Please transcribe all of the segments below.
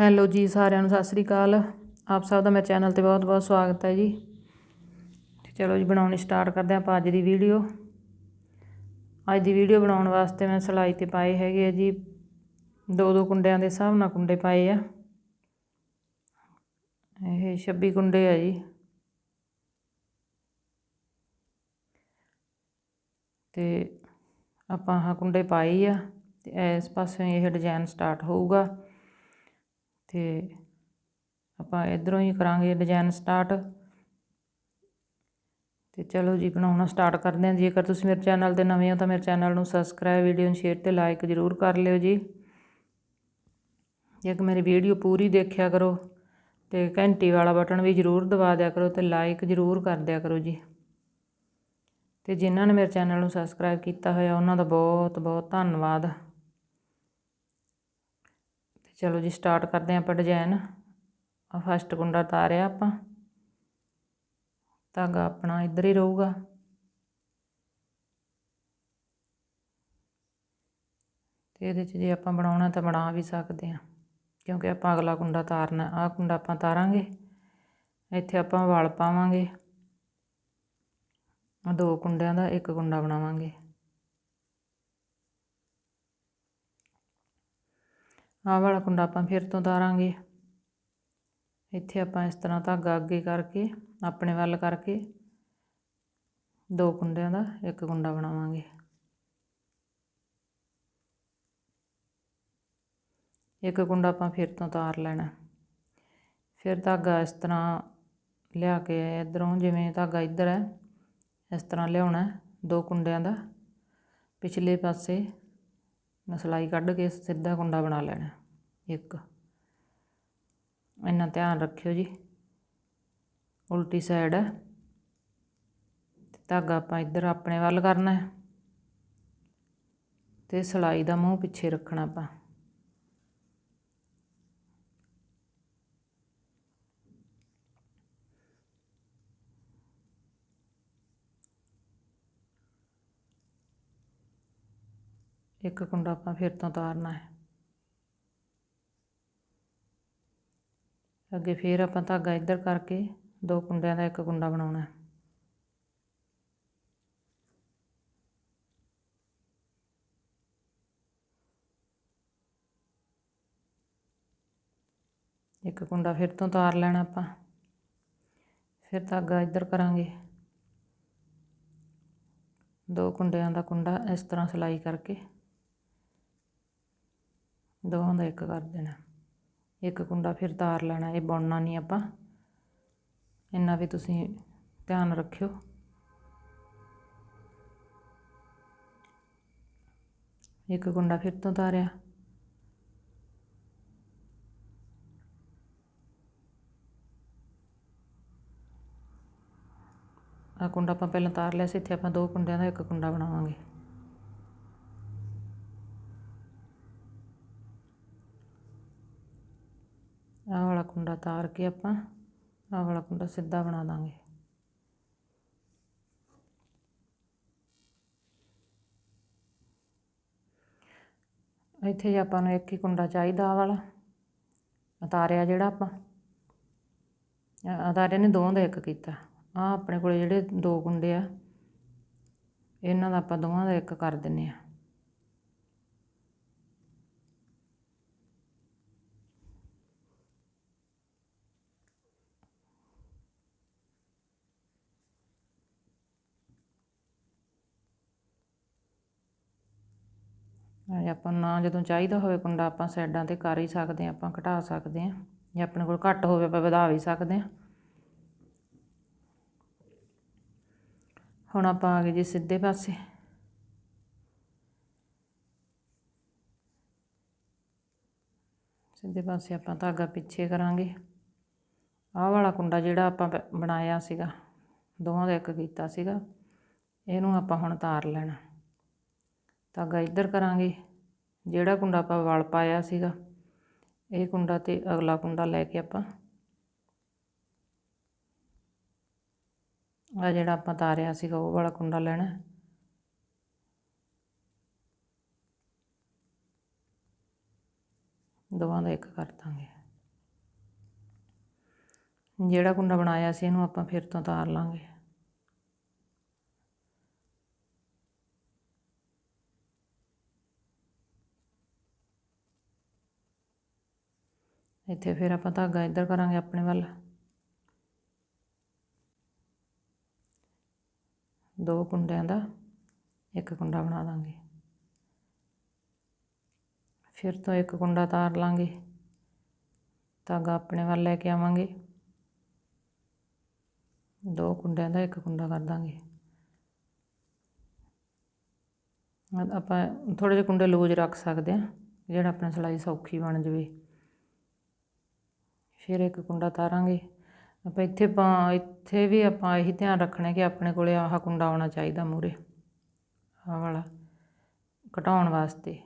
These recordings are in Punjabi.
ਹੈਲੋ ਜੀ ਸਾਰਿਆਂ ਨੂੰ, ਸਤਿ ਸ੍ਰੀ ਅਕਾਲ। ਆਪ ਸਭ ਦਾ ਮੇਰੇ ਚੈਨਲ ਤੇ ਬਹੁਤ-ਬਹੁਤ ਸਵਾਗਤ ਹੈ ਜੀ। ਤੇ ਚਲੋ ਜੀ, ਬਣਾਉਣੀ ਸਟਾਰਟ ਕਰਦੇ ਆਪਾਂ ਅੱਜ ਦੀ ਵੀਡੀਓ ਅੱਜ ਦੀ ਵੀਡੀਓ ਬਣਾਉਣ ਵਾਸਤੇ ਮੈਂ ਸਲਾਈ ਤੇ ਪਾਏ ਹੈਗੇ ਆ ਜੀ। ਦੋ ਦੋ ਕੁੰਡਿਆਂ ਦੇ ਹਿਸਾਬ ਨਾਲ ਕੁੰਡੇ ਪਾਏ ਆ। ਇਹ 26 ਕੁੰਡੇ ਆ ਜੀ। ਤੇ ਆਪਾਂ ਆਹ ਕੁੰਡੇ ਪਾਏ ਆ। ਤੇ ਇਸ ਪਾਸੇ ਇਹ ਡਿਜ਼ਾਈਨ ਸਟਾਰਟ ਹੋਊਗਾ। ਤੇ ਆਪਾਂ ਇਧਰੋਂ ਹੀ ਕਰਾਂਗੇ ਡਿਜ਼ਾਈਨ ਸਟਾਰਟ ਤੇ ਚਲੋ ਜੀ ਬਣਾਉਣਾ ਸਟਾਰਟ ਕਰਦੇ ਹਾਂ। ਜੇਕਰ ਤੁਸੀਂ ਮੇਰੇ ਚੈਨਲ ਤੇ ਨਵੇਂ ਹੋ ਤਾਂ ਮੇਰੇ ਚੈਨਲ ਨੂੰ ਸਬਸਕ੍ਰਾਈਬ ਵੀਡੀਓ ਨੂੰ ਸ਼ੇਅਰ ਤੇ ਲਾਈਕ ਜ਼ਰੂਰ ਕਰ ਲਿਓ ਜੀ। ਜੇਕਰ ਮੇਰੀ ਵੀਡੀਓ ਪੂਰੀ ਦੇਖਿਆ ਕਰੋ ਤੇ ਘੰਟੀ ਵਾਲਾ ਬਟਨ ਵੀ ਜ਼ਰੂਰ ਦਬਾ ਦਿਆ ਕਰੋ ਤੇ ਲਾਈਕ ਜ਼ਰੂਰ ਕਰ ਦਿਆ ਕਰੋ ਜੀ। ਤੇ ਜਿਨ੍ਹਾਂ ਨੇ ਮੇਰੇ ਚੈਨਲ ਨੂੰ ਸਬਸਕ੍ਰਾਈਬ ਕੀਤਾ ਹੋਇਆ, ਉਹਨਾਂ ਦਾ ਬਹੁਤ ਬਹੁਤ ਧੰਨਵਾਦ। ਚਲੋ ਜੀ ਸਟਾਰਟ ਕਰਦੇ ਆਪਾਂ ਡਿਜ਼ਾਈਨ ਆ ਫਸਟ ਕੁੰਡਾ ਤਾਰਿਆ ਆਪਾਂ। ਧਾਗਾ ਆਪਣਾ ਇੱਧਰ ਹੀ ਰਹੂਗਾ। ਤੇ ਇਹਦੇ 'ਚ ਜੇ ਆਪਾਂ ਬਣਾਉਣਾ ਤਾਂ ਬਣਾ ਵੀ ਸਕਦੇ ਹਾਂ। ਕਿਉਂਕਿ ਆਪਾਂ ਅਗਲਾ ਕੁੰਡਾ ਤਾਰਨਾ, ਆਹ ਕੁੰਡਾ ਆਪਾਂ ਤਾਰਾਂਗੇ। ਇੱਥੇ ਆਪਾਂ ਵਲ ਪਾਵਾਂਗੇ। ਦੋ ਕੁੰਡਿਆਂ ਦਾ ਇੱਕ ਕੁੰਡਾ ਬਣਾਵਾਂਗੇ। ਆਹ ਵਾਲਾ ਕੁੰਡਾ ਆਪਾਂ ਫਿਰ ਤੋਂ ਤਾਰਾਂਗੇ। ਇੱਥੇ ਆਪਾਂ ਇਸ ਤਰ੍ਹਾਂ ਧਾਗਾ ਅੱਗੇ ਕਰਕੇ, ਆਪਣੇ ਵੱਲ ਕਰਕੇ ਦੋ ਕੁੰਡਿਆਂ ਦਾ ਇੱਕ ਕੁੰਡਾ ਬਣਾਵਾਂਗੇ। ਇੱਕ ਕੁੰਡਾ ਆਪਾਂ ਫਿਰ ਤੋਂ ਤਾਰ ਲੈਣਾ। ਫਿਰ ਧਾਗਾ ਇਸ ਤਰ੍ਹਾਂ ਲਿਆ ਕੇ ਇਧਰੋਂ ਜਿਵੇਂ ਧਾਗਾ ਇੱਧਰ ਹੈ, ਇਸ ਤਰ੍ਹਾਂ ਲਿਆਉਣਾ ਦੋ ਕੁੰਡਿਆਂ ਦਾ। ਪਿਛਲੇ ਪਾਸੇ ਮੈਂ ਸਲਾਈ ਕੱਢ ਕੇ ਸਿੱਧਾ ਕੁੰਡਾ ਬਣਾ ਲੈਣਾ ਇੱਕ। ਇੰਨਾ ਧਿਆਨ ਰੱਖਿਓ ਜੀ। ਉਲਟੀ ਸਾਈਡ ਹੈ। ਧਾਗਾ ਆਪਾਂ ਇੱਧਰ ਆਪਣੇ ਵੱਲ ਕਰਨਾ ਹੈ। ਤੇ ਸਲਾਈ ਦਾ ਮੂੰਹ ਪਿੱਛੇ ਰੱਖਣਾ ਆਪਾਂ। ਇੱਕ ਕੁੰਡਾ ਆਪਾਂ ਫਿਰ ਤੋਂ ਤਾਰਨਾ ਹੈ। ਅੱਗੇ ਫਿਰ ਆਪਾਂ ਧਾਗਾ ਇੱਧਰ ਕਰਕੇ ਦੋ ਕੁੰਡਿਆਂ ਦਾ ਇੱਕ ਕੁੰਡਾ ਬਣਾਉਣਾ ਇੱਕ ਕੁੰਡਾ ਫਿਰ ਤੋਂ ਤਾਰ ਲੈਣਾ ਆਪਾਂ। ਫਿਰ ਧਾਗਾ ਇੱਧਰ ਕਰਾਂਗੇ। ਦੋ ਕੁੰਡਿਆਂ ਦਾ ਕੁੰਡਾ ਇਸ ਤਰ੍ਹਾਂ ਸਲਾਈ ਕਰਕੇ। ਦੋਹਾਂ ਦਾ ਇੱਕ ਕਰ ਦੇਣਾ। ਇੱਕ ਕੁੰਡਾ ਫਿਰ ਤਾਰ ਲੈਣਾ, ਇਹ ਬੁਣਨਾ ਨਹੀਂ ਆਪਾਂ। ਇੰਨਾ ਵੀ ਤੁਸੀਂ ਧਿਆਨ ਰੱਖਿਓ। ਇੱਕ ਕੁੰਡਾ ਫਿਰ ਤੋਂ ਤਾਰਿਆ। ਆ ਕੁੰਡਾ ਆਪਾਂ ਪਹਿਲਾਂ ਤਾਰ ਲਿਆ ਸੀ, ਇੱਥੇ ਆਪਾਂ ਦੋ ਕੁੰਡਿਆਂ ਦਾ ਇੱਕ ਕੁੰਡਾ ਬਣਾਵਾਂਗੇ ਆਹ ਵਾਲਾ ਕੁੰਡਾ ਤਾਰ ਕੇ ਆਪਾਂ ਆਹ ਵਾਲਾ ਕੁੰਡਾ ਸਿੱਧਾ ਬਣਾ ਦਾਂਗੇ। ਇੱਥੇ ਆਪਾਂ ਨੂੰ ਇੱਕ ਹੀ ਕੁੰਡਾ ਚਾਹੀਦਾ ਆ ਵਾਲਾ ਉਤਾਰਿਆ ਜਿਹੜਾ ਆਪਾਂ। ਉਤਾਰਿਆ ਨੇ ਦੋਵਾਂ ਦਾ ਇੱਕ ਕੀਤਾ। ਆ ਆਪਣੇ ਕੋਲੇ ਜਿਹੜੇ ਦੋ ਕੁੰਡੇ ਆ, ਇਹਨਾਂ ਦਾ ਆਪਾਂ ਦੋਵਾਂ ਦਾ ਇੱਕ ਕਰ ਦਿੰਨੇ ਆ। ਆਪਾਂ ਨਾ ਜਦੋਂ ਚਾਹੀਦਾ ਹੋਵੇ ਕੁੰਡਾ ਆਪਾਂ ਸਾਈਡਾਂ ਤੇ ਕਰ ਹੀ ਸਕਦੇ ਆ ਆਪਾਂ ਘਟਾ ਸਕਦੇ ਆ ਜੇ ਆਪਣੇ ਕੋਲ ਘੱਟ ਹੋਵੇ ਆਪਾਂ ਵਧਾ ਵੀ ਸਕਦੇ ਆ ਹੁਣ ਆਪਾਂ ਆ ਗਏ ਜੀ ਸਿੱਧੇ ਪਾਸੇ। ਸਿੱਧੇ ਪਾਸੇ ਆਪਾਂ ਧਾਗਾ ਪਿੱਛੇ ਕਰਾਂਗੇ। ਆਹ ਵਾਲਾ ਕੁੰਡਾ ਜਿਹੜਾ ਆਪਾਂ ਬਣਾਇਆ ਸੀਗਾ, ਦੋਵਾਂ ਦਾ ਇੱਕ ਕੀਤਾ ਸੀਗਾ, ਇਹਨੂੰ ਆਪਾਂ ਹੁਣ ਤਾਰ ਲੈਣਾ। ਧਾਗਾ ਇੱਧਰ ਕਰਾਂਗੇ। ਜਿਹੜਾ ਕੁੰਡਾ ਆਪਾਂ ਵਲ ਪਾਇਆ ਸੀਗਾ, ਇਹ ਕੁੰਡਾ ਤੇ ਅਗਲਾ ਕੁੰਡਾ ਲੈ ਕੇ ਆਪਾਂ ਆ ਜਿਹੜਾ ਆਪਾਂ ਤਾਰਿਆ ਸੀਗਾ, ਉਹ ਵਾਲਾ ਕੁੰਡਾ ਲੈਣਾ। ਦੋਵਾਂ ਦਾ ਇੱਕ ਕਰ ਦਾਂਗੇ। ਜਿਹੜਾ ਕੁੰਡਾ ਬਣਾਇਆ ਸੀ, ਇਹਨੂੰ ਆਪਾਂ ਫਿਰ ਤੋਂ ਤਾਰ ਲਾਂਗੇ। ਇੱਥੇ ਫਿਰ ਆਪਾਂ ਧਾਗਾ ਇੱਧਰ ਕਰਾਂਗੇ ਆਪਣੇ ਵੱਲ। ਦੋ ਕੁੰਡਿਆਂ ਦਾ ਇੱਕ ਕੁੰਡਾ ਬਣਾ ਦਾਂਗੇ। ਫਿਰ ਤੋਂ ਇੱਕ ਕੁੰਡਾ ਤਾਰ ਲਾਂਗੇ। ਧਾਗਾ ਆਪਣੇ ਵੱਲ ਲੈ ਕੇ ਆਵਾਂਗੇ। ਦੋ ਕੁੰਡਿਆਂ ਦਾ ਇੱਕ ਕੁੰਡਾ ਕਰ ਦਾਂਗੇ। ਆਪਾਂ ਥੋੜੇ ਜਿਹੇ ਕੁੰਡੇ ਲੂਜ ਰੱਖ ਸਕਦੇ ਆ ਜਿਹੜਾ ਆਪਣਾ ਸਿਲਾਈ ਸੌਖੀ ਬਣ ਜਵੇ। ਫਿਰ ਇੱਕ ਕੁੰਡਾ ਤਾਰਾਂਗੇ। ਆਪਾਂ ਇੱਥੇ ਆਪਾਂ ਇੱਥੇ ਵੀ ਆਪਾਂ ਇਹੀ ਧਿਆਨ ਰੱਖਣਾ ਕਿ ਆਪਣੇ ਕੋਲੇ ਆਹ ਕੁੰਡਾ ਆਉਣਾ ਚਾਹੀਦਾ ਮੂਰੇ ਆਹ ਵਾਲਾ, ਘਟਾਉਣ ਵਾਸਤੇ,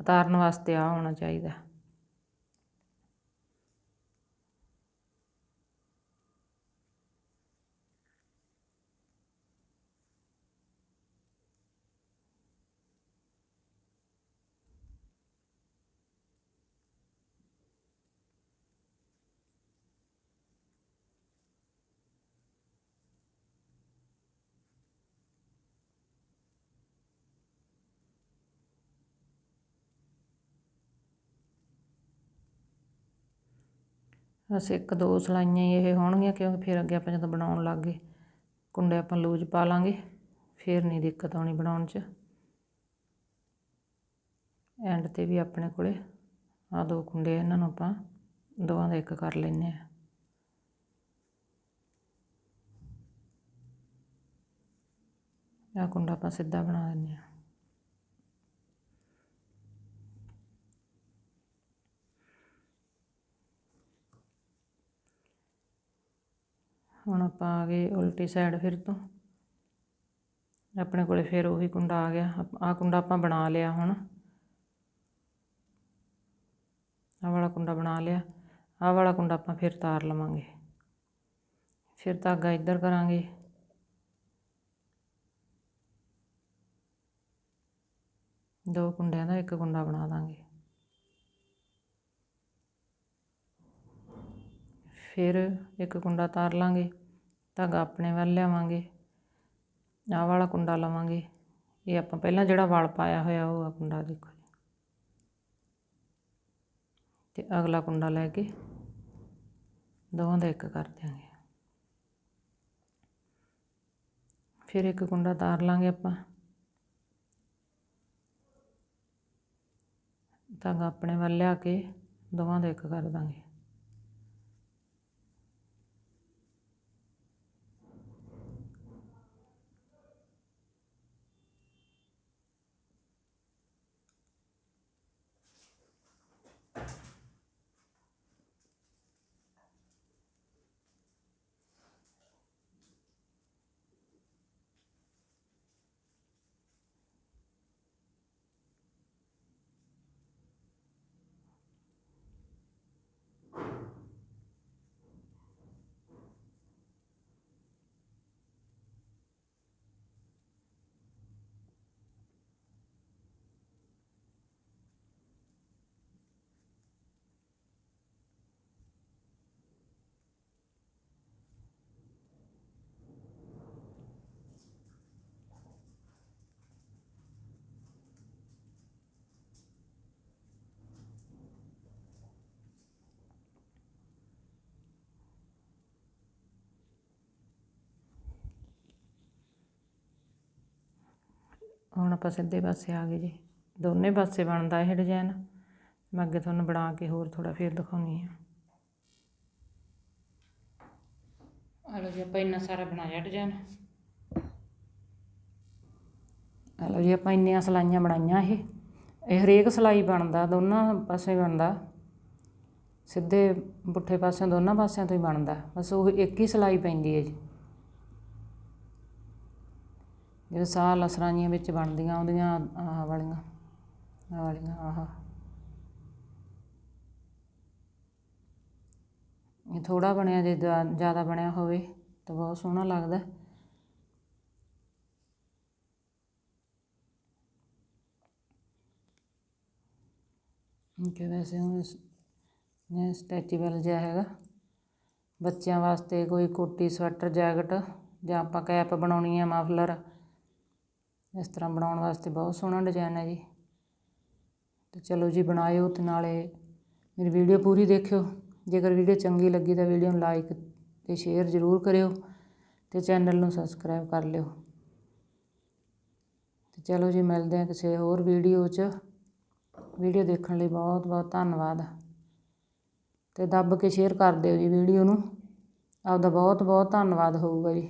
ਉਤਾਰਨ ਵਾਸਤੇ ਆਹ ਹੋਣਾ ਚਾਹੀਦਾ। ਬਸ ਇੱਕ ਦੋ ਸਲਾਈਆਂ ਹੀ ਇਹ ਹੋਣਗੀਆਂ ਕਿਉਂਕਿ ਫਿਰ ਅੱਗੇ ਆਪਾਂ ਜਦੋਂ ਬਣਾਉਣ ਲੱਗ ਗਏ, ਕੁੰਡੇ ਆਪਾਂ ਲੂਜ ਪਾ ਲਾਂਗੇ, ਫਿਰ ਨਹੀਂ ਦਿੱਕਤ ਆਉਣੀ ਬਣਾਉਣ 'ਚ। ਐਂਡ ਤੇ ਵੀ ਆਪਣੇ ਕੋਲੇ ਆ ਦੋ ਕੁੰਡੇ ਇਹਨਾਂ ਨੂੰ ਆਪਾਂ ਦੋਵਾਂ ਦਾ ਇੱਕ ਕਰ ਲੈਨੇ ਆ ਆ ਕੁੰਡਾ ਆਪਾਂ ਸਿੱਧਾ ਬਣਾ ਦਿੰਨੇ ਆ ਹੁਣ ਆਪਾਂ ਆ ਗਏ ਉਲਟੀ ਸਾਈਡ ਫਿਰ ਤੋਂ। ਆਪਣੇ ਕੋਲੇ ਫਿਰ ਉਹੀ ਕੁੰਡਾ ਆ ਗਿਆ। ਆ ਕੁੰਡਾ ਆਪਾਂ ਬਣਾ ਲਿਆ ਹੁਣ। ਆਹ ਵਾਲਾ ਕੁੰਡਾ ਬਣਾ ਲਿਆ। ਆਹ ਵਾਲਾ ਕੁੰਡਾ ਆਪਾਂ ਫਿਰ ਤਾਰ ਲਵਾਂਗੇ। ਫਿਰ ਧਾਗਾ ਇੱਧਰ ਕਰਾਂਗੇ। ਦੋ ਕੁੰਡਿਆਂ ਦਾ ਇੱਕ ਕੁੰਡਾ ਬਣਾ ਦਾਂਗੇ। ਫਿਰ ਇੱਕ ਕੁੰਡਾ ਤਾਰ ਲਾਂਗੇ, ਧਾਗਾ ਆਪਣੇ ਵੱਲ ਲਿਆਵਾਂਗੇ, ਆਹ ਵਾਲਾ ਕੁੰਡਾ ਲਵਾਂਗੇ। ਇਹ ਆਪਾਂ ਪਹਿਲਾਂ ਜਿਹੜਾ ਵਲ ਪਾਇਆ ਹੋਇਆ ਉਹ ਆ ਕੁੰਡਾ ਦੇਖੋ ਜੀ। ਤੇ ਅਗਲਾ ਕੁੰਡਾ ਲੈ ਕੇ ਦੋਵਾਂ ਦਾ ਇੱਕ ਕਰ ਦਿਆਂਗੇ। ਫਿਰ ਇੱਕ ਕੁੰਡਾ ਤਾਰ ਲਾਂਗੇ ਆਪਾਂ। ਧਾਗਾ ਆਪਣੇ ਵੱਲ ਲਿਆ ਕੇ ਦੋਵਾਂ ਦਾ ਇੱਕ ਕਰ ਦਾਂਗੇ। ਹੁਣ ਆਪਾਂ ਸਿੱਧੇ ਪਾਸੇ ਆ ਗਏ ਜੀ। ਦੋਨੇ ਪਾਸੇ ਬਣਦਾ ਇਹ ਡਿਜ਼ਾਈਨ ਮੈਂ ਅੱਗੇ ਤੁਹਾਨੂੰ ਬਣਾ ਕੇ ਹੋਰ ਥੋੜਾ ਫੇਰ ਦਿਖਾਉਣੀ ਆ ਆ ਲਓ ਜੀ, ਆਪਾਂ ਇੰਨਾ ਸਾਰਾ ਬਣਾਇਆ ਡਿਜ਼ਾਈਨ ਆ ਲਓ ਜੀ, ਆਪਾਂ ਇੰਨੀਆਂ ਸਲਾਈਆਂ ਬਣਾਈਆਂ ਇਹ। ਇਹ ਹਰੇਕ ਸਲਾਈ ਬਣਦਾ, ਦੋਨਾਂ ਪਾਸੇ ਬਣਦਾ। ਸਿੱਧੇ ਪੁੱਠੇ ਪਾਸਿਓਂ ਦੋਨਾਂ ਪਾਸਿਆਂ ਤੋਂ ਹੀ ਬਣਦਾ। ਬਸ ਉਹ ਇੱਕ ਹੀ ਸਲਾਈ ਪੈਂਦੀ ਹੈ ਜੀ। ਜਿਹੜੇ ਸਾਹ ਲਸਰਾਂੀਆਂ ਵਿੱਚ ਬਣਦੀਆਂ, ਉਹਦੀਆਂ ਆਹ ਵਾਲੀਆਂ ਆਹ ਵਾਲੀਆਂ, ਆਹ। ਇਹ ਥੋੜਾ ਬਣਿਆ, ਜੇ ਜ਼ਿਆਦਾ ਬਣਿਆ ਹੋਵੇ ਤਾਂ ਬਹੁਤ ਸੋਹਣਾ ਲੱਗਦਾ। ਕਿ ਵੈਸੇ ਹੁਣ ਇਹ ਸਟੈਚੇਬਲ ਜਿਹਾ ਹੈਗਾ। ਬੱਚਿਆਂ ਵਾਸਤੇ ਕੋਈ ਕੋਟੀ, ਸਵੈਟਰ, ਜੈਕਟ ਜਾਂ ਆਪਾਂ ਕੈਪ ਬਣਾਉਣੀ ਆ, ਮਫਲਰ ਇਸ ਤਰ੍ਹਾਂ ਬਣਾਉਣ ਵਾਸਤੇ ਬਹੁਤ ਸੋਹਣਾ ਡਿਜ਼ਾਇਨ ਹੈ ਜੀ। ਤੇ ਚਲੋ ਜੀ ਬਣਾਇਓ ਤੇ ਨਾਲੇ ਮੇਰੀ ਵੀਡੀਓ ਪੂਰੀ ਦੇਖਿਓ। ਜੇਕਰ ਵੀਡੀਓ ਚੰਗੀ ਲੱਗੀ ਤਾਂ ਵੀਡੀਓ ਨੂੰ ਲਾਈਕ ਤੇ ਸ਼ੇਅਰ ਜ਼ਰੂਰ ਕਰਿਓ ਤੇ ਚੈਨਲ ਨੂੰ ਸਬਸਕ੍ਰਾਈਬ ਕਰ ਲਿਓ। ਤੇ ਚਲੋ ਜੀ ਮਿਲਦੇ ਹਾਂ ਕਿਸੇ ਹੋਰ ਵੀਡੀਓ 'ਚ। ਵੀਡੀਓ ਦੇਖਣ ਲਈ ਬਹੁਤ ਬਹੁਤ ਧੰਨਵਾਦ। ਤੇ ਦੱਬ ਕੇ ਸ਼ੇਅਰ ਕਰ ਦਿਓ ਜੀ ਵੀਡੀਓ ਨੂੰ। ਆਪਦਾ ਬਹੁਤ ਬਹੁਤ ਧੰਨਵਾਦ ਹੋਊਗਾ ਜੀ।